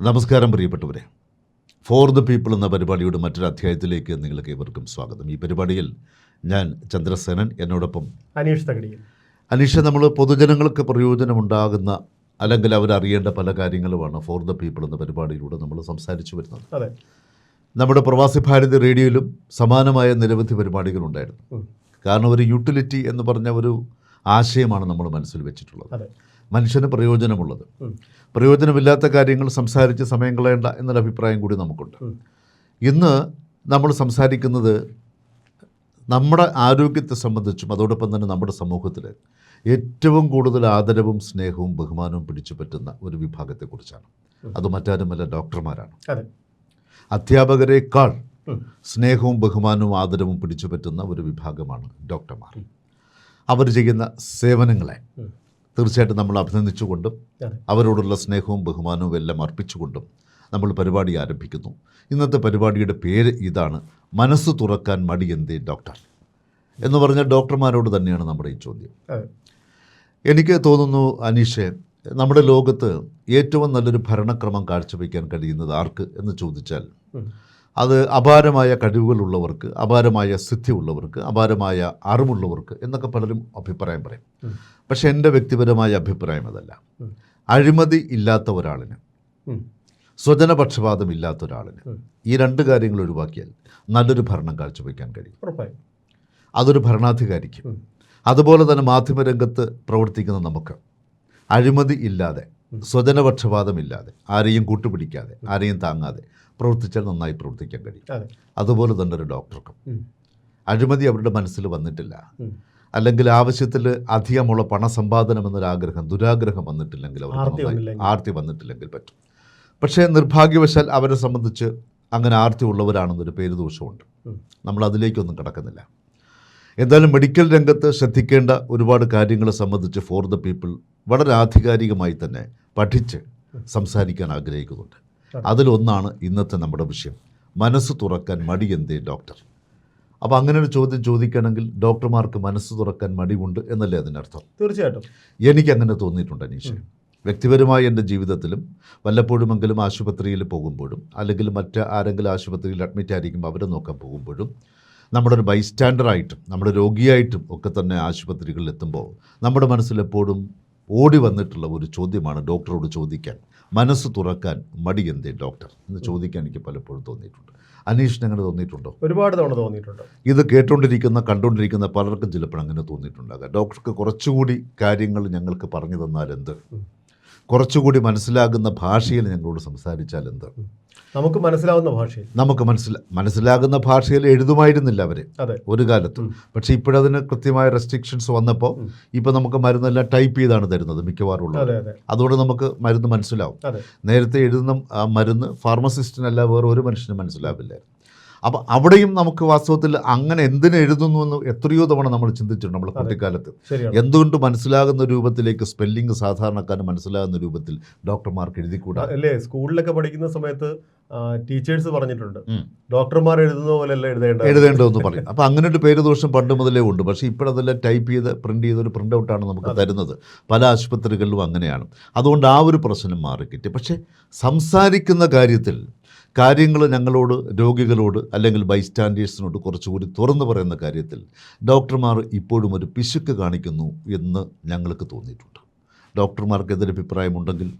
നമസ്കാരം പ്രിയപ്പെട്ടവരെ. For the people എന്ന പരിപാടിയുടെ മറ്റൊരു അധ്യായത്തിലേക്ക് നിങ്ങൾക്ക് ഏവർക്കും സ്വാഗതം. ഈ പരിപാടിയിൽ ഞാൻ ചന്ദ്രസേനൻ എന്നോടൊപ്പം അനീഷ് തകടിയിൽ അനീഷ നമ്മൾ പൊതുജനങ്ങൾക്ക് പ്രയോജനമുണ്ടാകുന്ന അല്ലെങ്കിൽ അവരറിയേണ്ട പല കാര്യങ്ങളുമാണ് ഫോർ ദ പീപ്പിൾ എന്ന പരിപാടിയിലൂടെ നമ്മൾ സംസാരിച്ചു വരുന്നത്. അതെ. നമ്മുടെ പ്രവാസി ഭാരതി റേഡിയോയിലും സമാനമായ നിരവധി പരിപാടികളുണ്ടായിരുന്നു. കാരണം ഒരു യൂട്ടിലിറ്റി എന്ന് പറഞ്ഞ ഒരു ആശയമാണ് നമ്മൾ മനസ്സിൽ വെച്ചിട്ടുള്ളത്. മനുഷ്യന് പ്രയോജനമുള്ളത്. പ്രയോജനമില്ലാത്ത കാര്യങ്ങൾ സംസാരിച്ച് സമയം കളയേണ്ട എന്നൊരു അഭിപ്രായം കൂടി നമുക്കുണ്ട്. ഇന്ന് നമ്മൾ സംസാരിക്കുന്നത് നമ്മുടെ ആരോഗ്യത്തെ സംബന്ധിച്ചും അതോടൊപ്പം തന്നെ നമ്മുടെ സമൂഹത്തിൽ ഏറ്റവും കൂടുതൽ ആദരവും സ്നേഹവും ബഹുമാനവും പിടിച്ചു പറ്റുന്ന ഒരു വിഭാഗത്തെക്കുറിച്ചാണ്. അത് മറ്റാരുമല്ല ഡോക്ടർമാരാണ്. അധ്യാപകരെക്കാൾ സ്നേഹവും ബഹുമാനവും ആദരവും പിടിച്ചു പറ്റുന്ന ഒരു വിഭാഗമാണ് ഡോക്ടർമാർ. അവർ ചെയ്യുന്ന സേവനങ്ങളെ. തീർച്ചയായിട്ടും നമ്മൾ അഭിനന്ദിച്ചുകൊണ്ടും അവരോടുള്ള സ്നേഹവും ബഹുമാനവും എല്ലാം അർപ്പിച്ചുകൊണ്ടും നമ്മൾ പരിപാടി ആരംഭിക്കുന്നു. ഇന്നത്തെ പരിപാടിയുടെ പേര് ഇതാണ് മനസ്സ് തുറക്കാൻ മടിയെന്തേ ഡോക്ടർ? എന്ന് പറഞ്ഞ ഡോക്ടർമാരോട് തന്നെയാണ് നമ്മുടെ ഈ ചോദ്യം. എനിക്ക് തോന്നുന്നു അനീഷെ നമ്മുടെ ലോകത്ത് ഏറ്റവും നല്ലൊരു ഭരണക്രമം കാഴ്ചവെക്കാൻ കഴിയുന്നത് ആർക്ക് എന്ന് ചോദിച്ചാൽ. അത് അപാരമായ കഴിവുകളുള്ളവർക്ക് അപാരമായ സിദ്ധി ഉള്ളവർക്ക് അപാരമായ അറിവുള്ളവർക്ക് എന്നൊക്കെ പലരും അഭിപ്രായം പറയും. പക്ഷെ എന്റെ വ്യക്തിപരമായ അഭിപ്രായം അതല്ല. അഴിമതി ഇല്ലാത്ത ഒരാളിന് സ്വജനപക്ഷപാതം ഇല്ലാത്ത ഒരാളിന് ഈ രണ്ട് കാര്യങ്ങൾ ഒഴിവാക്കിയാൽ നല്ലൊരു ഭരണം കാഴ്ചവെക്കാൻ കഴിയും. അതൊരു ഭരണാധികാരിക്കും. അതുപോലെ തന്നെ മാധ്യമരംഗത്ത് പ്രവർത്തിക്കുന്ന നമുക്ക് അഴിമതി ഇല്ലാതെ സ്വജനപക്ഷപാതമില്ലാതെ ആരെയും കൂട്ടുപിടിക്കാതെ ആരെയും താങ്ങാതെ പ്രവർത്തിച്ചാൽ നന്നായി പ്രവർത്തിക്കാൻ കഴിയും. അതുപോലെ തന്നെ ഒരു ഡോക്ടർക്കും. അഴിമതി അവരുടെ മനസ്സിൽ വന്നിട്ടില്ല. അല്ലെങ്കിൽ ആവശ്യത്തിൽ അധികമുള്ള പണസമ്പാദനം എന്നൊരാഗ്രഹം ദുരാഗ്രഹം വന്നിട്ടില്ലെങ്കിൽ അവർ ആർത്തി വന്നിട്ടില്ലെങ്കിൽ പറ്റും. പക്ഷേ നിർഭാഗ്യവശാൽ അവരെ സംബന്ധിച്ച് അങ്ങനെ ആർത്തി ഉള്ളവരാണെന്നൊരു പേര് ദോഷമുണ്ട്. നമ്മൾ അതിലേക്കൊന്നും കടക്കുന്നില്ല. എന്തായാലും മെഡിക്കൽ രംഗത്ത് ശ്രദ്ധിക്കേണ്ട ഒരുപാട് കാര്യങ്ങളെ സംബന്ധിച്ച് ഫോർ ദ പീപ്പിൾ വളരെ ആധികാരികമായി തന്നെ പഠിച്ച് സംസാരിക്കാൻ ആഗ്രഹിക്കുന്നുണ്ട്. അതിലൊന്നാണ് ഇന്നത്തെ നമ്മുടെ വിഷയം. മനസ്സ് തുറക്കാൻ മടി മടിയെന്തേ ഡോക്ടർ? അപ്പോൾ അങ്ങനെ ഒരു ചോദ്യം ചോദിക്കണമെങ്കിൽ ഡോക്ടർമാർക്ക് മനസ്സ് തുറക്കാൻ മടിയുണ്ട് എന്നല്ലേ അതിനർത്ഥം തീർച്ചയായിട്ടും. എനിക്ക് അങ്ങനെ തോന്നിയിട്ടുണ്ട് അനീഷ്. വ്യക്തിപരമായി എന്റെ ജീവിതത്തിലും വല്ലപ്പോഴുമെങ്കിലും ആശുപത്രിയിൽ പോകുമ്പോഴും അല്ലെങ്കിൽ മറ്റ് ആരെങ്കിലും ആശുപത്രിയിൽ അഡ്മിറ്റ് ആയിരിക്കുമ്പോൾ അവരെ നോക്കാൻ പോകുമ്പോഴും നമ്മുടെ ഒരു ബൈസ്റ്റാൻഡറായിട്ടും നമ്മുടെ രോഗിയായിട്ടും ഒക്കെ തന്നെ ആശുപത്രികളിൽ എത്തുമ്പോൾ നമ്മുടെ മനസ്സിൽ എപ്പോഴും ഓടി വന്നിട്ടുള്ള ഒരു ചോദ്യമാണ് ഡോക്ടറോട് ചോദിക്കാൻ. മനസ്സ് തുറക്കാൻ മടി എന്തേ ഡോക്ടർ? എന്ന് ചോദിക്കാൻ എനിക്ക് പലപ്പോഴും തോന്നിയിട്ടുണ്ട്. അനീഷിന് അങ്ങനെ തോന്നിയിട്ടുണ്ടോ? ഒരുപാട് തവണ തോന്നിയിട്ടുണ്ട്. ഇത് കേട്ടുകൊണ്ടിരിക്കുന്ന കണ്ടുകൊണ്ടിരിക്കുന്ന പലർക്കും ചിലപ്പോൾ അങ്ങനെ തോന്നിയിട്ടുണ്ടാകാം. ഡോക്ടർക്ക് കുറച്ചുകൂടി കാര്യങ്ങൾ ഞങ്ങൾക്ക് പറഞ്ഞു തന്നാൽ എന്ത്. കുറച്ചുകൂടി മനസ്സിലാകുന്ന ഭാഷയിൽ ഞങ്ങളോട് സംസാരിച്ചാൽ എന്ത്? നമുക്ക് മനസ്സിലാവുന്ന ഭാഷയിൽ. നമുക്ക് മനസ്സിലാ മനസ്സിലാകുന്ന ഭാഷയിൽ എഴുതുമായിരുന്നില്ല അവർ ഒരു കാലത്തും. പക്ഷേ ഇപ്പോഴതിന് കൃത്യമായ റെസ്ട്രിക്ഷൻസ് വന്നപ്പോൾ ഇപ്പം ഇപ്പോൾ നമുക്ക് മരുന്നെല്ലാം ടൈപ്പ് ചെയ്താണ് തരുന്നത് മിക്കവാറും ഉള്ളത്. അതെ അതെ. അതുകൊണ്ട് നമുക്ക് മരുന്ന് മനസ്സിലാവും. നേരത്തെ എഴുതുന്ന മരുന്ന് ഫാർമസിസ്റ്റിനല്ല വേറെ ഒരു മനുഷ്യനും മനസ്സിലാവില്ല അപ്പോൾ അവിടെയും നമുക്ക് വാസ്തവത്തിൽ അങ്ങനെ എന്തിനെ എഴുതുന്നു എന്ന് എത്രയോ തവണ നമ്മൾ ചിന്തിച്ചിട്ടുണ്ട് നമ്മൾ കുട്ടിക്കാലത്ത്. എന്തുകൊണ്ട് മനസ്സിലാകുന്ന രൂപത്തിലേക്ക് സ്പെല്ലിംഗ് സാധാരണക്കാരന് മനസ്സിലാകുന്ന രൂപത്തിൽ ഡോക്ടർമാർക്ക് എഴുതിക്കൂടാ? അല്ലേ? സ്കൂളിലൊക്കെ പഠിക്കുന്ന സമയത്ത് ടീച്ചേഴ്സ് പറഞ്ഞിട്ടുണ്ട്. ഡോക്ടർമാർ എഴുതുന്ന പോലെയല്ല എഴുതേണ്ട എഴുതേണ്ടതെന്ന് പറയും. അപ്പോൾ അങ്ങനെ ഒരു പേര് ദോഷം പണ്ട് മുതലേ ഉണ്ട്. പക്ഷേ ഇപ്പോഴതെല്ലാം ടൈപ്പ് ചെയ്ത് പ്രിന്റ് ചെയ്ത് ഒരു പ്രിന്റ് ഔട്ടാണ് നമുക്ക് തരുന്നത്. പല ആശുപത്രികളിലും അങ്ങനെയാണ്. അതുകൊണ്ട് ആ ഒരു പ്രശ്നം മാറിക്കിട്ടി. പക്ഷേ സംസാരിക്കുന്ന കാര്യത്തിൽ കാര്യങ്ങൾ ഞങ്ങളോട് രോഗികളോട് അല്ലെങ്കിൽ ബൈസ്റ്റാൻഡേഴ്സിനോട് കുറച്ചുകൂടി തുറന്നു പറയുന്ന കാര്യത്തിൽ ഡോക്ടർമാർ ഇപ്പോഴും ഒരു പിശുക്ക് കാണിക്കുന്നു എന്ന് ഞങ്ങൾക്ക് തോന്നിയിട്ടുണ്ട്. ഡോക്ടർമാർക്ക് എന്തൊരു അഭിപ്രായമുണ്ടെങ്കിൽ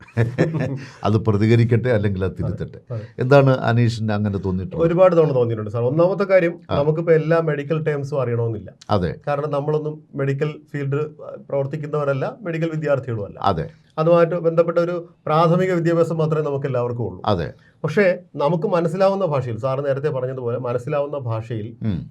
അത് പ്രതികരിക്കട്ടെ അല്ലെങ്കിൽ അത് തിരുത്തട്ടെ. എന്താണ് അനീഷിന്റെ അങ്ങനെ തോന്നിയിട്ടുള്ളത്? ഒരുപാട് തവണ തോന്നിയിട്ടുണ്ട് സാർ. ഒന്നാമത്തെ കാര്യം നമുക്കിപ്പോൾ എല്ലാ മെഡിക്കൽ ടേംസും അറിയണമെന്നില്ല. അതെ. കാരണം നമ്മളൊന്നും മെഡിക്കൽ ഫീൽഡ് പ്രവർത്തിക്കുന്നവരല്ല മെഡിക്കൽ വിദ്യാർത്ഥികളുമല്ല. അതെ. അതുമായിട്ട് ബന്ധപ്പെട്ട ഒരു പ്രാഥമിക വിദ്യാഭ്യാസം മാത്രമേ നമുക്ക് എല്ലാവർക്കും ഉള്ളൂ. അതെ. പക്ഷേ നമുക്ക് മനസ്സിലാവുന്ന ഭാഷയിൽ സാർ നേരത്തെ പറഞ്ഞതുപോലെ മനസ്സിലാവുന്ന ഭാഷയിൽ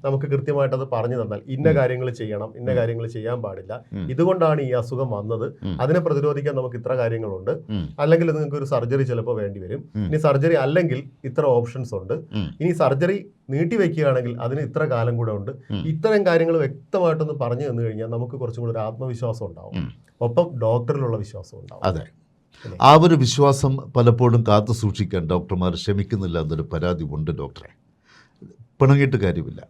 നമുക്ക് കൃത്യമായിട്ട് അത് പറഞ്ഞു തന്നാൽ ഇന്ന കാര്യങ്ങൾ ചെയ്യണം ഇന്ന കാര്യങ്ങൾ ചെയ്യാൻ പാടില്ല. ഇതുകൊണ്ടാണ് ഈ അസുഖം വന്നത്. അതിനെ പ്രതിരോധിക്കാൻ നമുക്ക് ഇത്ര കാര്യങ്ങളുണ്ട്. അല്ലെങ്കിൽ നിങ്ങൾക്ക് ഒരു സർജറി ചിലപ്പോൾ വേണ്ടി വരും. ഇനി സർജറി അല്ലെങ്കിൽ ഇത്ര ഓപ്ഷൻസ് ഉണ്ട്. ഇനി സർജറി നീട്ടിവെക്കുകയാണെങ്കിൽ അതിന് ഇത്ര കാലം കൂടെ ഉണ്ട്. ഇത്തരം കാര്യങ്ങൾ വ്യക്തമായിട്ടൊന്ന് പറഞ്ഞു തന്നു കഴിഞ്ഞാൽ നമുക്ക് കുറച്ചും കൂടി ഒരു ആത്മവിശ്വാസം ഉണ്ടാവും. ഒപ്പം ഡോക്ടറിലുള്ള വിശ്വാസം ഉണ്ടാവും. അതെ. ആ ഒരു വിശ്വാസം പലപ്പോഴും കാത്തു സൂക്ഷിക്കാൻ ഡോക്ടർമാർ ശ്രമിക്കുന്നില്ല എന്നൊരു പരാതി ഉണ്ട് ഡോക്ടറെ. പിണങ്ങിയിട്ട് കാര്യമില്ല.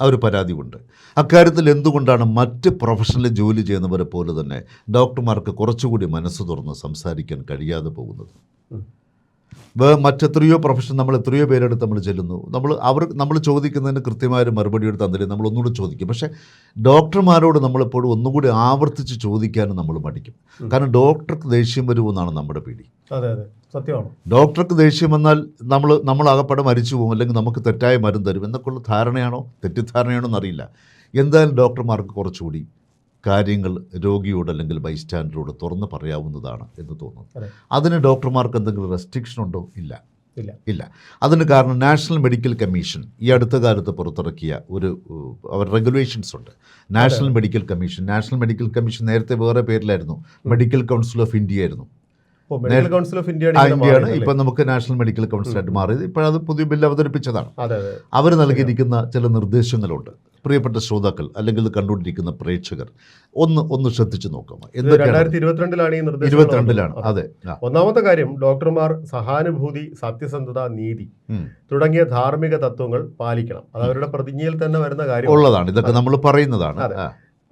ആ ഒരു പരാതി ഉണ്ട് അക്കാര്യത്തിൽ എന്തുകൊണ്ടാണ് മറ്റ് പ്രൊഫഷണൽ ജോലി ചെയ്യുന്നവരെ പോലെ തന്നെ ഡോക്ടർമാർക്ക് കുറച്ചുകൂടി മനസ്സ് തുറന്ന് സംസാരിക്കാൻ കഴിയാതെ പോകുന്നത്? ഉം. വേ മറ്റെത്രയോ പ്രൊഫഷൻ നമ്മൾ എത്രയോ പേരെടുത്ത് നമ്മൾ ചെല്ലുന്നു. നമ്മൾ അവർ നമ്മൾ ചോദിക്കുന്നതിന് കൃത്യമായൊരു മറുപടി എടുത്ത് തന്നില്ല നമ്മൾ ഒന്നുകൂടി ചോദിക്കും. പക്ഷേ ഡോക്ടർമാരോട് നമ്മളെപ്പോഴും ഒന്നുകൂടി ആവർത്തിച്ച് ചോദിക്കാനും നമ്മൾ പഠിക്കും കാരണം ഡോക്ടർക്ക് ദേഷ്യം വരുമെന്നാണ് നമ്മുടെ പേടി. അതെ അതെ. സത്യമാണ്. ഡോക്ടർക്ക് ദേഷ്യം വന്നാൽ നമ്മൾ നമ്മൾ ആകപ്പാടെ മരിച്ചു പോകും. അല്ലെങ്കിൽ നമുക്ക് തെറ്റായ മരുന്ന് തരും. എന്നൊക്കെയുള്ള ധാരണയാണോ? തെറ്റിദ്ധാരണയാണോ എന്നറിയില്ല. എന്തായാലും ഡോക്ടർമാർക്ക് കുറച്ചുകൂടി കാര്യങ്ങൾ രോഗിയോട് അല്ലെങ്കിൽ ബൈസ്റ്റാൻഡറോട് തുറന്ന് പറയാവുന്നതാണ് എന്ന് തോന്നുന്നു. അതെ. അതിന് ഡോക്ടർമാർക്ക് എന്തെങ്കിലും റെസ്ട്രിക്ഷൻ ഉണ്ടോ? ഇല്ല. ഇല്ല. ഇല്ല. അതിന് കാരണം നാഷണൽ മെഡിക്കൽ കമ്മീഷൻ ഈ അടുത്ത കാലത്ത് പുറത്തിറക്കിയ ഒരു അവർ റെഗുലേഷൻസ് ഉണ്ട്. National medical commission national medical commission നേരത്തെ വേറെ പേരിലായിരുന്നു. മെഡിക്കൽ കൗൺസിൽ ഓഫ് ഇന്ത്യ ആയിരുന്നു. മെഡിക്കൽ കൗൺസിൽ ഓഫ് ഇന്ത്യയാണ്. ഇപ്പൊ നമുക്ക് നാഷണൽ മെഡിക്കൽ കൗൺസിലായിട്ട് മാറിയത്. ഇപ്പോഴത് പുതിയ ബില്ല് അവതരിപ്പിച്ചതാണ്. അവർ നൽകിയിരിക്കുന്ന ചില നിർദ്ദേശങ്ങളുണ്ട്. പ്രിയപ്പെട്ട ശ്രോതാക്കൾ അല്ലെങ്കിൽ കണ്ടുകൊണ്ടിരിക്കുന്ന പ്രേക്ഷകർ ഒന്ന് ഒന്ന് ശ്രദ്ധിച്ചു നോക്കാം രണ്ടായിരത്തി ഇരുപത്തിരണ്ടിലാണ് ഈ നിർദ്ദേശം ഇരുപത്തിരണ്ടിലാണ്. അതെ. ഒന്നാമത്തെ കാര്യം ഡോക്ടർമാർ സഹാനുഭൂതി സത്യസന്ധത നീതി തുടങ്ങിയ ധാർമ്മിക തത്വങ്ങൾ പാലിക്കണം. അത് അവരുടെ പ്രതിജ്ഞയിൽ തന്നെ വരുന്ന കാര്യം ഉള്ളതാണ്. ഇതൊക്കെ നമ്മൾ പറയുന്നതാണ്.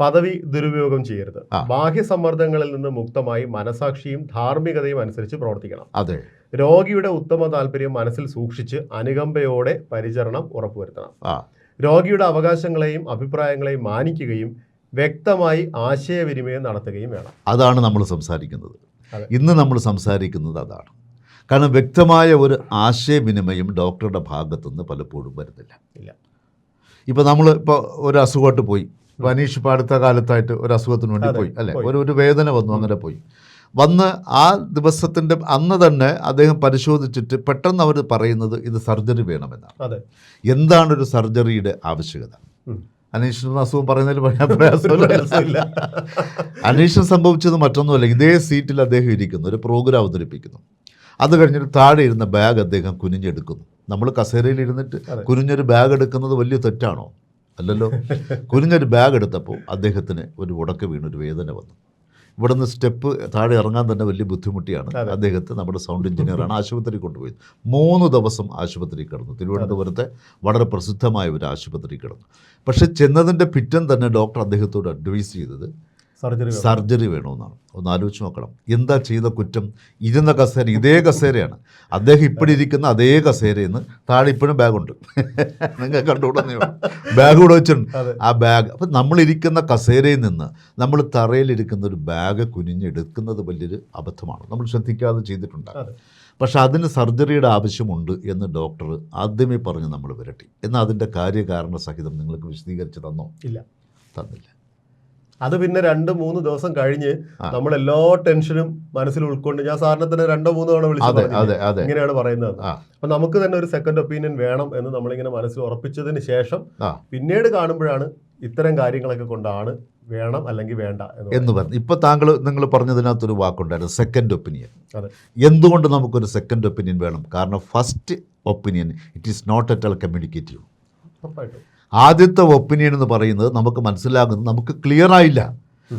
പദവി ദുരുപയോഗം ചെയ്യരുത്. ബാഹ്യ സമ്മർദ്ദങ്ങളിൽ നിന്ന് മുക്തമായി മനസാക്ഷിയും ധാർമ്മികതയും അനുസരിച്ച് പ്രവർത്തിക്കണം. അതെ. രോഗിയുടെ ഉത്തമ താല്പര്യം മനസ്സിൽ സൂക്ഷിച്ച് അനുകമ്പയോടെ പരിചരണം ഉറപ്പുവരുത്തണം. ആ. രോഗിയുടെ അവകാശങ്ങളെയും അഭിപ്രായങ്ങളെയും മാനിക്കുകയും വ്യക്തമായി ആശയവിനിമയം നടത്തുകയും വേണം. അതാണ് നമ്മൾ സംസാരിക്കുന്നത്. ഇന്ന് നമ്മൾ സംസാരിക്കുന്നത് അതാണ്. കാരണം വ്യക്തമായ ഒരു ആശയവിനിമയം ഡോക്ടറുടെ ഭാഗത്തുനിന്ന് പലപ്പോഴും വരുന്നില്ല. ഇല്ല. ഇപ്പോൾ നമ്മൾ ഇപ്പോൾ ഒരു അസുഖമായിട്ട് പോയി. ഇപ്പോൾ അനീഷ് ഇപ്പോൾ അടുത്ത കാലത്തായിട്ട് ഒരു അസുഖത്തിന് വേണ്ടി പോയി അല്ലേ? ഒരു ഒരു വേദന വന്നു അങ്ങനെ പോയി. വന്ന് ആ ദിവസത്തിന്റെ അന്ന് തന്നെ അദ്ദേഹം പരിശോധിച്ചിട്ട് പെട്ടെന്ന് അവർ പറയുന്നത് ഇത് സർജറി വേണമെന്നാണ്. എന്താണ് ഒരു സർജറിയുടെ ആവശ്യകത. അനീഷിന് അസുഖം പറയുന്നതിൽ പറയാൻ പ്രയാസമില്ല. അനീഷിന് സംഭവിച്ചത് മറ്റൊന്നുമല്ല. ഇതേ സീറ്റിൽ അദ്ദേഹം ഇരിക്കുന്നു ഒരു പ്രോഗ്രാം അവതരിപ്പിക്കുന്നു. അത് കഴിഞ്ഞിട്ട് താഴെ ഇരുന്ന ബാഗ് അദ്ദേഹം കുനിഞ്ഞെടുക്കുന്നു. നമ്മൾ കസേരയിൽ ഇരുന്നിട്ട് കുനിഞ്ഞൊരു ബാഗ് എടുക്കുന്നത് വലിയ തെറ്റാണോ? അല്ലല്ലോ? കുനിഞ്ഞൊരു ബാഗ് എടുത്തപ്പോൾ അദ്ദേഹത്തിന് ഒരു ഉടക്ക് ഒരു വേദന വന്നു. ഇവിടുന്ന് സ്റ്റെപ്പ് താഴെ ഇറങ്ങാൻ തന്നെ വലിയ ബുദ്ധിമുട്ടിയാണ് അദ്ദേഹത്തെ നമ്മുടെ സൗണ്ട് എഞ്ചിനീയറാണ് ആശുപത്രി കൊണ്ടുപോയത്. മൂന്ന് ദിവസം ആശുപത്രി കിടന്നു. തിരുവനന്തപുരത്തെ വളരെ പ്രസിദ്ധമായ ഒരു ആശുപത്രി കിടന്നു. പക്ഷേ ചെന്നതിന്റെ പിറ്റം തന്നെ ഡോക്ടർ അദ്ദേഹത്തോട് അഡ്വൈസ് ചെയ്തത് സർജറി. സർജറി വേണമെന്നാണ് ഒന്ന് ആലോചിച്ച് നോക്കണം. എന്താ ചെയ്ത കുറ്റം? ഇരുന്ന കസേര ഇതേ കസേരയാണ്. അദ്ദേഹം ഇപ്പോഴും ഇരിക്കുന്ന അതേ കസേരയിൽ നിന്ന് താഴെ ഇപ്പോഴും ബാഗുണ്ട്. നിങ്ങൾ കണ്ടുകൂടുന്നേ ബാഗ് കൂടെ വെച്ചിട്ടുണ്ട്. ആ ബാഗ്. അപ്പം നമ്മളിരിക്കുന്ന കസേരയിൽ നിന്ന് നമ്മൾ തറയിലിരിക്കുന്ന ഒരു ബാഗ് കുനിഞ്ഞെടുക്കുന്നത് വലിയൊരു അബദ്ധമാണ്. നമ്മൾ ശ്രദ്ധിക്കാതെ ചെയ്തിട്ടുണ്ട് പക്ഷെ അതിന് സർജറിയുടെ ആവശ്യമുണ്ട് എന്ന് ഡോക്ടർ ആദ്യമേ പറഞ്ഞ് നമ്മൾ വിരട്ടി. എന്നാൽ അതിന്റെ കാര്യകാരണ സഹിതം നിങ്ങൾക്ക് വിശദീകരിച്ച് തന്നോ? ഇല്ല. തന്നില്ല. അത് പിന്നെ രണ്ട് മൂന്ന് ദിവസം കഴിഞ്ഞ്. നമ്മൾ എല്ലാ ടെൻഷനും മനസ്സിൽ ഉൾക്കൊണ്ട് ഞാൻ സാറിനെ തന്നെ രണ്ടോ മൂന്നോ തവണ വിളിച്ചു അതെ പറഞ്ഞില്ലേ? അതെ അതെ ഇങ്ങനെയാണ് പറയുന്നത്. അപ്പൊ നമുക്ക് തന്നെ ഒരു സെക്കൻഡ് ഒപ്പീനിയൻ വേണം എന്ന് നമ്മളിങ്ങനെ മനസ്സിൽ ഉറപ്പിച്ചതിന് ശേഷം. പിന്നീട് കാണുമ്പോഴാണ് ഇത്തരം കാര്യങ്ങളൊക്കെ കൊണ്ടാണ് വേണം അല്ലെങ്കിൽ വേണ്ട എന്ന് പറഞ്ഞു ഇപ്പോൾ താങ്കൾ നിങ്ങൾ പറഞ്ഞതിനകത്തൊരു വാക്കുണ്ടായിരുന്നു സെക്കൻഡ് ഒപ്പീനിയൻ. എന്തുകൊണ്ട് നമുക്കൊരു സെക്കൻഡ് ഒപ്പീനിയൻ വേണം കാരണം first opinion it is not at all communicative ഉറപ്പായിട്ടും ആദ്യത്തെ ഒപ്പീനിയൻ എന്ന് പറയുന്നത് നമുക്ക് മനസ്സിലാകുന്നത് നമുക്ക് ക്ലിയർ ആയില്ല.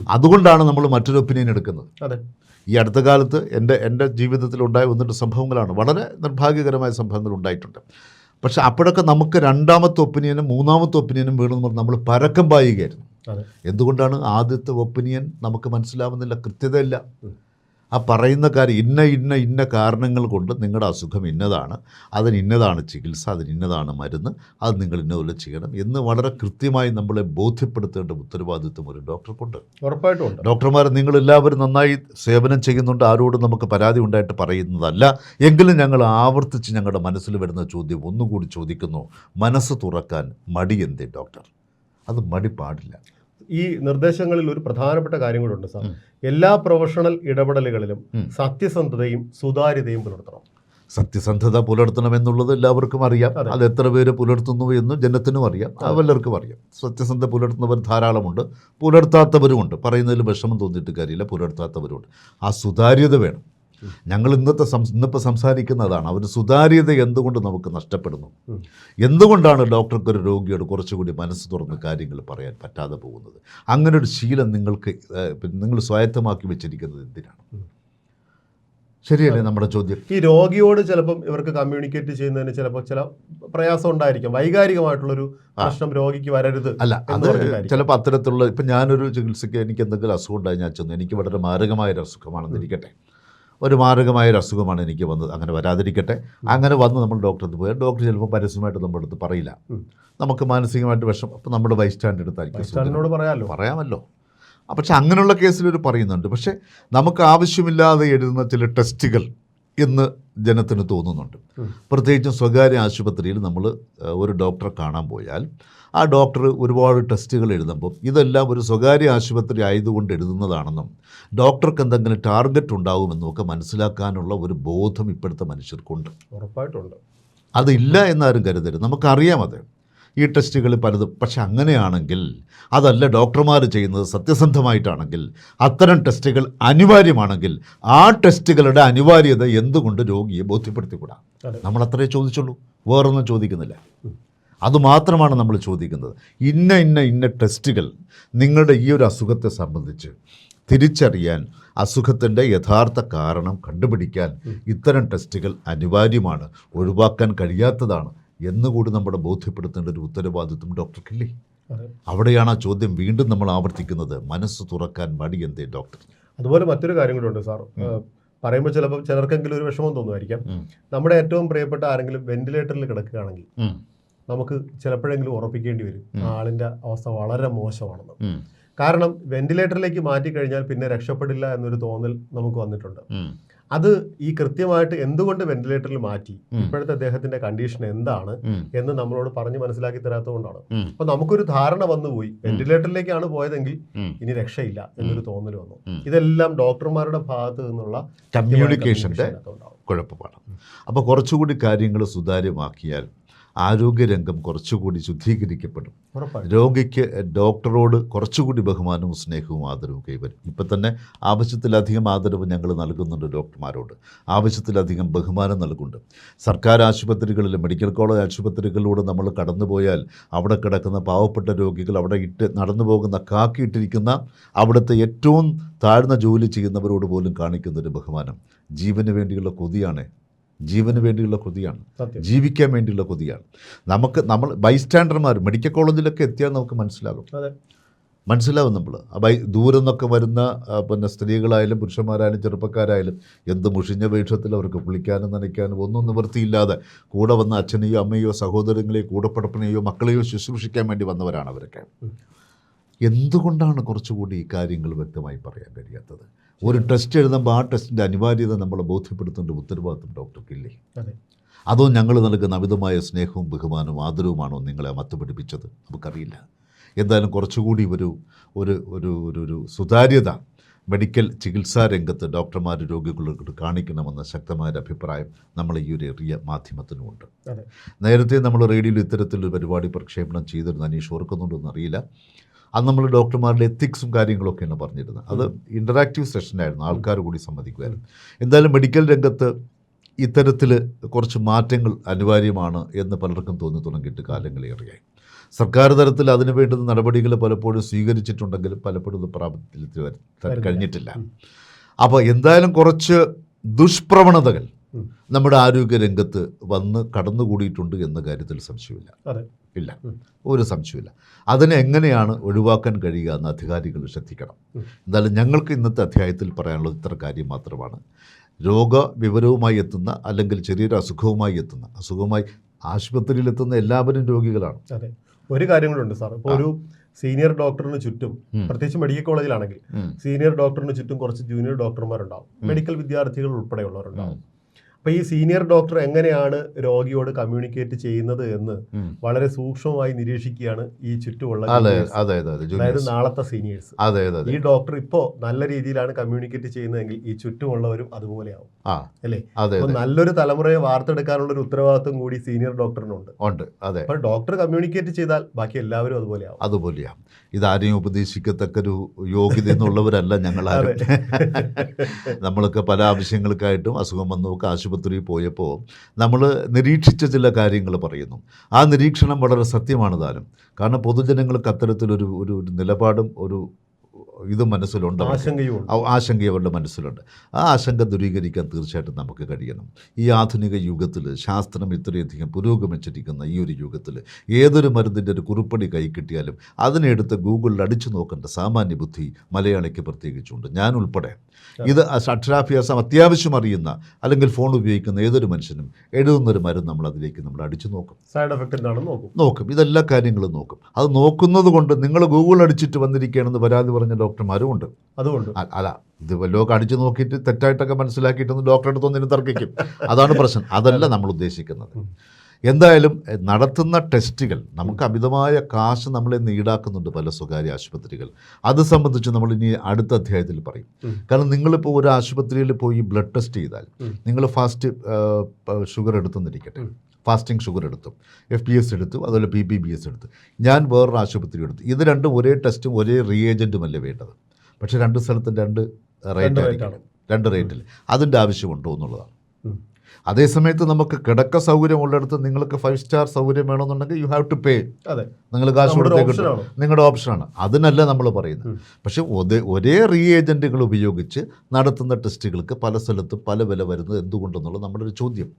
അതുകൊണ്ടാണ് നമ്മൾ മറ്റൊരു ഒപ്പീനിയൻ എടുക്കുന്നത്. അതെ. ഈ അടുത്ത കാലത്ത് എന്റെ എന്റെ ജീവിതത്തിൽ ഉണ്ടായി ഒന്നിട്ട് സംഭവങ്ങളാണ്. വളരെ നിർഭാഗ്യകരമായ സംഭവങ്ങൾ ഉണ്ടായിട്ടുണ്ട്. പക്ഷെ അപ്പോഴൊക്കെ നമുക്ക് രണ്ടാമത്തെ ഒപ്പീനിയനും മൂന്നാമത്തെ ഒപ്പീനിയനും വേണമെന്ന് പറഞ്ഞ് നമ്മൾ പരക്കം പായുകയായിരുന്നു. എന്തുകൊണ്ടാണ് ആദ്യത്തെ ഒപ്പീനിയൻ നമുക്ക് മനസ്സിലാവുന്നില്ല കൃത്യതയില്ല. ആ പറയുന്ന കാര്യം ഇന്ന ഇന്ന ഇന്ന കാരണങ്ങൾ കൊണ്ട് നിങ്ങളുടെ അസുഖം ഇന്നതാണ് അതിന് ഇന്നതാണ് ചികിത്സ അതിന് ഇന്നതാണ് മരുന്ന് അത് നിങ്ങൾ ഇന്നപോലെ ചെയ്യണം എന്ന് വളരെ കൃത്യമായി നമ്മളെ ബോധ്യപ്പെടുത്തേണ്ട ഉത്തരവാദിത്വം ഒരു ഡോക്ടർക്കുണ്ട്. ഉറപ്പായിട്ടും ഡോക്ടർമാർ നിങ്ങളെല്ലാവരും നന്നായി സേവനം ചെയ്യുന്നുണ്ട് ആരോടും നമുക്ക് പരാതി ഉണ്ടായിട്ട് പറയുന്നതല്ല. എങ്കിലും ഞങ്ങൾ ആവർത്തിച്ച് ഞങ്ങളുടെ മനസ്സിൽ വരുന്ന ചോദ്യം ഒന്നുകൂടി ചോദിക്കുന്നു. മനസ്സ് തുറക്കാൻ മടി എന്തേ ഡോക്ടർ? അത് മടി പാടില്ല. ഈ നിർദ്ദേശങ്ങളിൽ ഒരു പ്രധാനപ്പെട്ട കാര്യം കൂടെ ഉണ്ട് സാർ. എല്ലാ പ്രൊഫഷണൽ ഇടപെടലുകളിലും സത്യസന്ധതയും സുതാര്യതയും പുലർത്തണം. സത്യസന്ധത പുലർത്തണം എന്നുള്ളത് എല്ലാവർക്കും അറിയാം. അത്. എത്ര പേര് പുലർത്തുന്നു എന്ന് ജനത്തിനും അറിയാം. എല്ലാവർക്കും അറിയാം. സത്യസന്ധത പുലർത്തുന്നവർ ധാരാളമുണ്ട്. പുലർത്താത്തവരുമുണ്ട്. പറയുന്നതിൽ വിഷമം തോന്നിയിട്ട് കാര്യമില്ല. പുലർത്താത്തവരുമുണ്ട് ആ സുതാര്യത വേണം. ഞങ്ങൾ ഇന്നത്തെ സം ഇന്നിപ്പോൾ സംസാരിക്കുന്നതാണ്. അവർ സുതാര്യത എന്തുകൊണ്ട് നമുക്ക് നഷ്ടപ്പെടുന്നു? എന്തുകൊണ്ടാണ് ഡോക്ടർക്ക് ഒരു രോഗിയോട് കുറച്ചുകൂടി മനസ്സ് തുറന്ന് കാര്യങ്ങൾ പറയാൻ പറ്റാതെ പോകുന്നത്? അങ്ങനെ ഒരു ശീലം നിങ്ങൾക്ക് നിങ്ങൾ സ്വായത്തമാക്കി വെച്ചിരിക്കുന്നത് എന്തിനാണ്? ശരിയല്ലേ നമ്മുടെ ചോദ്യം? ഈ രോഗിയോട് ചിലപ്പം ഇവർക്ക് കമ്മ്യൂണിക്കേറ്റ് ചെയ്യുന്നതിന് ചിലപ്പോൾ ചില പ്രയാസം ഉണ്ടായിരിക്കും. വൈകാരികമായിട്ടുള്ളൊരു പ്രശ്നം രോഗിക്ക് വരരുത് അല്ല അത്. ചിലപ്പോൾ അത്തരത്തിലുള്ള ഇപ്പം ഞാനൊരു ചികിത്സയ്ക്ക് എനിക്ക് എന്തെങ്കിലും അസുഖം ഉണ്ടായി ഞാൻ ചെന്നു. എനിക്ക് വളരെ മാരകമായ ഒരു അസുഖമാണെന്ന് ഇരിക്കട്ടെ ഒരു മാരകമായ ഒരു അസുഖമാണ് എനിക്ക് വന്നത്. അങ്ങനെ വരാതിരിക്കട്ടെ. അങ്ങനെ വന്ന് നമ്മൾ ഡോക്ടറെ അടുത്ത് പോയാൽ ഡോക്ടർ ചിലപ്പോൾ പരസ്യമായിട്ട് നമ്മുടെ അടുത്ത് പറയില്ല. നമുക്ക് മാനസികമായിട്ട് വിഷം അപ്പോൾ നമ്മുടെ ബൈസ്റ്റാൻഡ് എടുത്തായിരിക്കും പറയാമല്ലോ. പറയാമല്ലോ. പക്ഷെ അങ്ങനെയുള്ള കേസിൽ ഒരു പറയുന്നുണ്ട്. പക്ഷേ നമുക്ക് ആവശ്യമില്ലാതെ എഴുതുന്ന ചില ടെസ്റ്റുകൾ എന്ന് ജനത്തിന് തോന്നുന്നുണ്ട്. പ്രത്യേകിച്ചും സ്വകാര്യ ആശുപത്രിയിൽ നമ്മൾ ഒരു ഡോക്ടറെ കാണാൻ പോയാൽ ആ ഡോക്ടർ ഒരുപാട് ടെസ്റ്റുകൾ എഴുതുമ്പോൾ ഇതെല്ലാം ഒരു സ്വകാര്യ ആശുപത്രി ആയതുകൊണ്ട് എഴുതുന്നതാണെന്നും ഡോക്ടർക്ക് എന്തെങ്കിലും ടാർഗറ്റ് ഉണ്ടാകുമെന്നും ഒക്കെ മനസ്സിലാക്കാനുള്ള ഒരു ബോധം ഇപ്പോഴത്തെ മനുഷ്യർക്കുണ്ട്. ഉറപ്പായിട്ടുണ്ട്. അതില്ല എന്നാരും കരുതരുത്. നമുക്കറിയാം അത്. ഈ ടെസ്റ്റുകൾ പലതും. പക്ഷെ അങ്ങനെയാണെങ്കിൽ അതല്ല ഡോക്ടർമാർ ചെയ്യുന്നത് സത്യസന്ധമായിട്ടാണെങ്കിൽ അത്തരം ടെസ്റ്റുകൾ അനിവാര്യമാണെങ്കിൽ ആ ടെസ്റ്റുകളുടെ അനിവാര്യത എന്തുകൊണ്ട് രോഗിയെ ബോധ്യപ്പെടുത്തിക്കൂടാ. നമ്മൾ അത്രേ ചോദിച്ചുള്ളൂ. വേറൊന്നും ചോദിക്കുന്നില്ല. അതുമാത്രമാണ് നമ്മൾ ചോദിക്കുന്നത്. ഇന്ന ഇന്ന ഇന്ന ടെസ്റ്റുകൾ നിങ്ങളുടെ ഈ ഒരു അസുഖത്തെ സംബന്ധിച്ച് തിരിച്ചറിയാൻ അസുഖത്തിന്റെ യഥാർത്ഥ കാരണം കണ്ടുപിടിക്കാൻ ഇത്തരം ടെസ്റ്റുകൾ അനിവാര്യമാണ്. ഒഴിവാക്കാൻ കഴിയാത്തതാണ്. എന്നുകൂടി നമ്മുടെ ബോധ്യപ്പെടുത്തേണ്ട ഒരു ഉത്തരവാദിത്വം ഡോക്ടർക്കില്ലേ അവിടെയാണ് ആ ചോദ്യം വീണ്ടും നമ്മൾ ആവർത്തിക്കുന്നത്. മനസ്സ് തുറക്കാൻ മടി എന്തേ ഡോക്ടർ? അതുപോലെ മറ്റൊരു കാര്യം കൂടെ ഉണ്ട് സാർ. പറയുമ്പോൾ ചിലപ്പോൾ ചിലർക്കെങ്കിലും ഒരു വിഷമം തോന്നുമായിരിക്കാം. നമ്മുടെ ഏറ്റവും പ്രിയപ്പെട്ട ആരെങ്കിലും വെന്റിലേറ്ററിൽ കിടക്കുകയാണെങ്കിൽ. നമുക്ക് ചിലപ്പോഴെങ്കിലും ഉറപ്പിക്കേണ്ടി വരും. ആളിന്റെ അവസ്ഥ വളരെ മോശമാണെന്ന്. കാരണം വെന്റിലേറ്ററിലേക്ക് മാറ്റി കഴിഞ്ഞാൽ പിന്നെ രക്ഷപ്പെടില്ല എന്നൊരു തോന്നൽ നമുക്ക് വന്നിട്ടുണ്ട്. അത് ഈ കൃത്യമായിട്ട് എന്തുകൊണ്ട് വെന്റിലേറ്ററിൽ മാറ്റി? ഇപ്പോഴത്തെ അദ്ദേഹത്തിന്റെ കണ്ടീഷൻ എന്താണ്? എന്ന് നമ്മളോട് പറഞ്ഞ് മനസ്സിലാക്കി തരാത്തതുകൊണ്ടാണ്. അപ്പൊ നമുക്കൊരു ധാരണ വന്നുപോയി വെന്റിലേറ്ററിലേക്കാണ് പോയതെങ്കിൽ ഇനി രക്ഷയില്ല എന്നൊരു തോന്നൽ വന്നു. ഇതെല്ലാം ഡോക്ടർമാരുടെ ഭാഗത്ത് നിന്നുള്ള കമ്മ്യൂണിക്കേഷന്റെ കുഴപ്പമാണ്. അപ്പോൾ കുറച്ചുകൂടി കാര്യങ്ങൾ സുതാര്യമാക്കിയാൽ ആരോഗ്യരംഗം കുറച്ചുകൂടി ശുദ്ധീകരിക്കപ്പെടും. രോഗിക്ക് ഡോക്ടറോട് കുറച്ചുകൂടി ബഹുമാനവും സ്നേഹവും ആദരവും കൈവരും. ഇപ്പം തന്നെ ആവശ്യത്തിലധികം ആദരവ് ഞങ്ങൾ നൽകുന്നുണ്ട് ഡോക്ടർമാരോട്. ആവശ്യത്തിലധികം ബഹുമാനം നൽകുന്നുണ്ട്. സർക്കാർ ആശുപത്രികളിൽ മെഡിക്കൽ കോളേജ് ആശുപത്രികളിലൂടെ നമ്മൾ കടന്നുപോയാൽ അവിടെ കിടക്കുന്ന പാവപ്പെട്ട രോഗികൾ അവിടെ ഇട്ട് നടന്നു പോകുന്ന കാക്കിയിട്ടിരിക്കുന്ന അവിടുത്തെ ഏറ്റവും താഴ്ന്ന ജോലി ചെയ്യുന്നവരോട് പോലും കാണിക്കുന്നൊരു ബഹുമാനം. ജീവന് വേണ്ടിയുള്ള കൊതിയാണ് ജീവന് വേണ്ടിയുള്ള കൊതിയാണ്. ജീവിക്കാൻ വേണ്ടിയുള്ള കൊതിയാണ്. നമുക്ക് നമ്മൾ ബൈസ്റ്റാൻഡർമാർ മെഡിക്കൽ കോളേജിലൊക്കെ എത്തിയാൽ നമുക്ക് മനസ്സിലാകും. മനസ്സിലാവും നമ്മൾ ബൈ ദൂരം നിന്നൊക്കെ വരുന്ന പിന്നെ സ്ത്രീകളായാലും പുരുഷന്മാരായാലും ചെറുപ്പക്കാരായാലും എന്ത് മുഷിഞ്ഞ വേഷത്തിൽ അവർക്ക് കുളിക്കാനും നനയ്ക്കാനും ഒന്നും നിവൃത്തിയില്ലാതെ കൂടെ വന്ന അച്ഛനെയോ അമ്മയോ സഹോദരങ്ങളെയോ കൂടപ്പടപ്പിനെയോ മക്കളെയോ ശുശ്രൂഷിക്കാൻ വേണ്ടി വന്നവരാണ് അവരൊക്കെ. എന്തുകൊണ്ടാണ് കുറച്ചുകൂടി ഈ കാര്യങ്ങൾ വ്യക്തമായി പറയാൻ കഴിയാത്തത്? ഒരു ടെസ്റ്റ് എഴുതുമ്പോൾ ആ ടെസ്റ്റിന്റെ അനിവാര്യത നമ്മളെ ബോധ്യപ്പെടുത്തേണ്ട ഉത്തരവാദിത്വം ഡോക്ടർക്കില്ലേ അതെ. അതോ ഞങ്ങൾ നൽകുന്ന അമിതമായ സ്നേഹവും ബഹുമാനവും ആദരവുമാണോ നിങ്ങളെ മത്തു പഠിപ്പിച്ചത് നമുക്കറിയില്ല. എന്തായാലും കുറച്ചുകൂടി ഒരു ഒരു ഒരു ഒരു ഒരു സുതാര്യത മെഡിക്കൽ ചികിത്സാ രംഗത്ത് ഡോക്ടർമാർ രോഗികളോട് കാണിക്കണമെന്ന ശക്തമായ ഒരു അഭിപ്രായം നമ്മൾ ഈ ഒരു എറിയ മാധ്യമത്തിനുമുണ്ട്. നേരത്തെ നമ്മൾ റേഡിയോയിൽ ഇത്തരത്തിലൊരു പരിപാടി പ്രക്ഷേപണം ചെയ്തിരുന്ന. അനീഷ് ഓർക്കുന്നുണ്ടെന്ന് അറിയില്ല അന്ന് നമ്മൾ ഡോക്ടർമാരുടെ എത്തിക്സും കാര്യങ്ങളൊക്കെയാണ് പറഞ്ഞിരുന്നത്. അത് ഇന്ററാക്റ്റീവ് സെഷനായിരുന്നു ആൾക്കാർ കൂടി സമ്മതിക്കുമായിരുന്നു എന്തായാലും മെഡിക്കൽ രംഗത്ത് ഇത്തരത്തിൽ കുറച്ച് മാറ്റങ്ങൾ അനിവാര്യമാണ് എന്ന് പലർക്കും തോന്നി തുടങ്ങിയിട്ട് കാലങ്ങളേറെയായി സർക്കാർ തലത്തിൽ അതിനു വേണ്ടുന്ന നടപടികൾ പലപ്പോഴും സ്വീകരിച്ചിട്ടുണ്ടെങ്കിലും പലപ്പോഴും ഇത് പ്രാബല്യത്തിൽ വരുത്താൻ കഴിഞ്ഞിട്ടില്ല. അപ്പോൾ എന്തായാലും കുറച്ച് ദുഷ്പ്രവണതകൾ. നമ്മുടെ ആരോഗ്യ രംഗത്ത് വന്ന് കടന്നുകൂടിയിട്ടുണ്ട് എന്ന കാര്യത്തിൽ സംശയമില്ല. ഇല്ല. ഒരു സംശയമില്ല. അതിനെ എങ്ങനെയാണ് ഒഴിവാക്കാൻ കഴിയുക എന്ന് അധികാരികൾ ശ്രദ്ധിക്കണം. എന്തായാലും ഞങ്ങൾക്ക് ഇന്നത്തെ അധ്യായത്തിൽ പറയാനുള്ളത് ഇത്ര കാര്യം മാത്രമാണ്. രോഗവിവരവുമായി എത്തുന്ന അല്ലെങ്കിൽ ചെറിയൊരു അസുഖവുമായി എത്തുന്ന അസുഖവുമായി ആശുപത്രിയിൽ എത്തുന്ന എല്ലാവരും രോഗികളാണ്. അതെ. ഒരു കാര്യങ്ങളുണ്ട് സാർ. ഇപ്പോൾ ഒരു സീനിയർ ഡോക്ടറിന് ചുറ്റും പ്രത്യേകിച്ച് മെഡിക്കൽ കോളേജിലാണെങ്കിൽ സീനിയർ ഡോക്ടറിന് ചുറ്റും കുറച്ച് ജൂനിയർ ഡോക്ടർമാരുണ്ടാവും. മെഡിക്കൽ വിദ്യാർത്ഥികൾ ഉൾപ്പെടെയുള്ളവരുണ്ടാവും. അപ്പൊ ഈ സീനിയർ ഡോക്ടർ എങ്ങനെയാണ് രോഗിയോട് കമ്മ്യൂണിക്കേറ്റ് ചെയ്യുന്നത് എന്ന് വളരെ സൂക്ഷ്മമായി നിരീക്ഷിക്കുകയാണ് ഈ ചുറ്റുമുള്ള അതെ അതെ അതെ അതെ അതായത് നാളത്തെ സീനിയേഴ്സ് ഈ ഡോക്ടർ ഇപ്പോ നല്ല രീതിയിലാണ് കമ്മ്യൂണിക്കേറ്റ് ചെയ്യുന്നതെങ്കിൽ ഈ ചുറ്റുമുള്ളവരും അതുപോലെയാവും. അല്ലേ? അപ്പൊ നല്ലൊരു തലമുറയെ വാർത്തെടുക്കാനുള്ള ഒരു ഉത്തരവാദിത്വം കൂടി സീനിയർ ഡോക്ടറിനുണ്ട്. ഉണ്ട് അതെ. അപ്പൊ ഡോക്ടർ കമ്മ്യൂണിക്കേറ്റ് ചെയ്താൽ ബാക്കി എല്ലാവരും അതുപോലെയാവും. അതുപോലെയാ ഇതാരെയും ഉപദേശിക്കത്തക്കൊരു യോഗ്യത എന്നുള്ളവരല്ല ഞങ്ങളാരും. നമ്മളൊക്കെ പല ആവശ്യങ്ങൾക്കായിട്ടും അസുഖം വന്നൊക്കെ ആശുപത്രിയിൽ പോയപ്പോൾ നമ്മൾ നിരീക്ഷിച്ച ചില കാര്യങ്ങൾ പറയുന്നു. ആ നിരീക്ഷണം വളരെ സത്യമാണ് താനും. കാരണം പൊതുജനങ്ങൾക്ക് അത്തരത്തിലൊരു ഒരു നിലപാടും ഒരു ഇത് മനസ്സിലുണ്ട്. ആശങ്കയും അവരുടെ മനസ്സിലുണ്ട്. ആ ആശങ്ക ദൂരീകരിക്കാൻ തീർച്ചയായിട്ടും നമുക്ക് കഴിയണം. ഈ ആധുനിക യുഗത്തിൽ ശാസ്ത്രം ഇത്രയധികം പുരോഗമിച്ചിരിക്കുന്ന ഈ ഒരു യുഗത്തിൽ ഏതൊരു മരുന്നിന്റെ ഒരു കുറിപ്പടി കൈ കിട്ടിയാലും അതിനെടുത്ത് ഗൂഗിളിൽ അടിച്ചു നോക്കേണ്ട സാമാന്യ ബുദ്ധി മലയാളിക്ക് പ്രത്യേകിച്ചുണ്ട്. ഞാൻ ഉൾപ്പെടെ. ഇത് അക്ഷരാഭ്യാസം അത്യാവശ്യം അറിയുന്ന അല്ലെങ്കിൽ ഫോൺ ഉപയോഗിക്കുന്ന ഏതൊരു മനുഷ്യനും എഴുതുന്നൊരു മരുന്ന് നമ്മൾ അതിലേക്ക് നമ്മൾ അടിച്ചു നോക്കും. സൈഡ് എഫക്റ്റ് എന്താണെന്ന് നോക്കും. നോക്കും. ഇതെല്ലാ കാര്യങ്ങളും നോക്കും. അത് നോക്കുന്നത് കൊണ്ട് നിങ്ങൾ ഗൂഗിൾ അടിച്ചിട്ട് വന്നിരിക്കുകയാണെന്ന് പരാതി പറഞ്ഞ ഡോക്ടർമാരും ഉണ്ട്. അതുകൊണ്ട് അല്ല ഇത് വല്ലതൊക്കെ അടിച്ചു നോക്കിയിട്ട് തെറ്റായിട്ടൊക്കെ മനസ്സിലാക്കിയിട്ടൊന്ന് ഡോക്ടറെ അടുത്ത് ഒന്നിനും തർക്കിക്കും. അതാണ് പ്രശ്നം. അതല്ല നമ്മൾ ഉദ്ദേശിക്കുന്നത്. എന്തായാലും നടത്തുന്ന ടെസ്റ്റുകൾ നമുക്ക് അമിതമായ കാശ് നമ്മളെ ഈടാക്കുന്നുണ്ട് പല സ്വകാര്യ ആശുപത്രികൾ. അത് സംബന്ധിച്ച് നമ്മൾ ഇനി അടുത്ത അധ്യായത്തിൽ പറയും. കാരണം നിങ്ങളിപ്പോൾ ഒരു ആശുപത്രിയിൽ പോയി ബ്ലഡ് ടെസ്റ്റ് ചെയ്താൽ നിങ്ങൾ ഫാസ്റ്റ് ഷുഗർ എടുത്തെന്നിരിക്കട്ടെ. ഫാസ്റ്റിംഗ് ഷുഗർ എടുത്തു എഫ് പി എസ് എടുത്തു അതുപോലെ പി ബി ബി എസ് എടുത്തു. ഞാൻ വേറൊരു ആശുപത്രി എടുത്തു. ഇത് രണ്ടും ഒരേ ടെസ്റ്റും ഒരേ റിയേജന്റുമല്ലേ വേണ്ടത്? പക്ഷേ രണ്ട് സ്ഥലത്തും രണ്ട് റേറ്റ് രണ്ട് റേറ്റിൽ അതിന്റെ ആവശ്യമുണ്ടോ എന്നുള്ളതാണ്. അതേസമയത്ത് നമുക്ക് കിടക്ക സൗകര്യം ഉള്ളിടത്ത് നിങ്ങൾക്ക് ഫൈവ് സ്റ്റാർ സൗകര്യം വേണമെന്നുണ്ടെങ്കിൽ യു ഹാവ് ടു പേ അതെ. നിങ്ങൾ കാശ് നമ്മുടെ കൊടുത്തേ option കിട്ടും. ആണ്. നിങ്ങളുടെ ഓപ്ഷനാണ് അതിനല്ല നമ്മൾ പറയുന്നത്. പക്ഷേ ഒരേ റീ ഏജന്റുകൾ ഉപയോഗിച്ച് നടത്തുന്ന ടെസ്റ്റുകൾക്ക് പല സ്ഥലത്തും പല വില വരുന്നത് എന്തുകൊണ്ടെന്നുള്ള നമ്മുടെ ഒരു ചോദ്യം.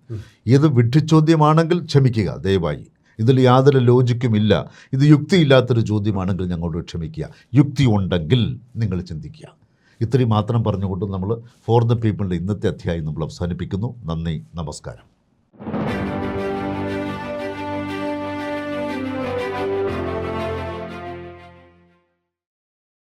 ഇത് വിഡ്ഢിച്ചോദ്യമാണെങ്കിൽ ക്ഷമിക്കുക ദയവായി. ഇതിൽ യാതൊരു ലോജിക്കും ഇല്ല. ഇത് യുക്തിയില്ലാത്തൊരു ചോദ്യമാണെങ്കിൽ ഞങ്ങളോട് ക്ഷമിക്കുക. യുക്തി ഉണ്ടെങ്കിൽ നിങ്ങൾ ചിന്തിക്കുക. ഇത്രയും മാത്രം പറഞ്ഞുകൊണ്ട് നമ്മൾ ഫോർ ദ പീപ്പിളിന്റെ ഇന്നത്തെ അധ്യായം നമ്മൾ അവസാനിപ്പിക്കുന്നു. നന്ദി നമസ്കാരം.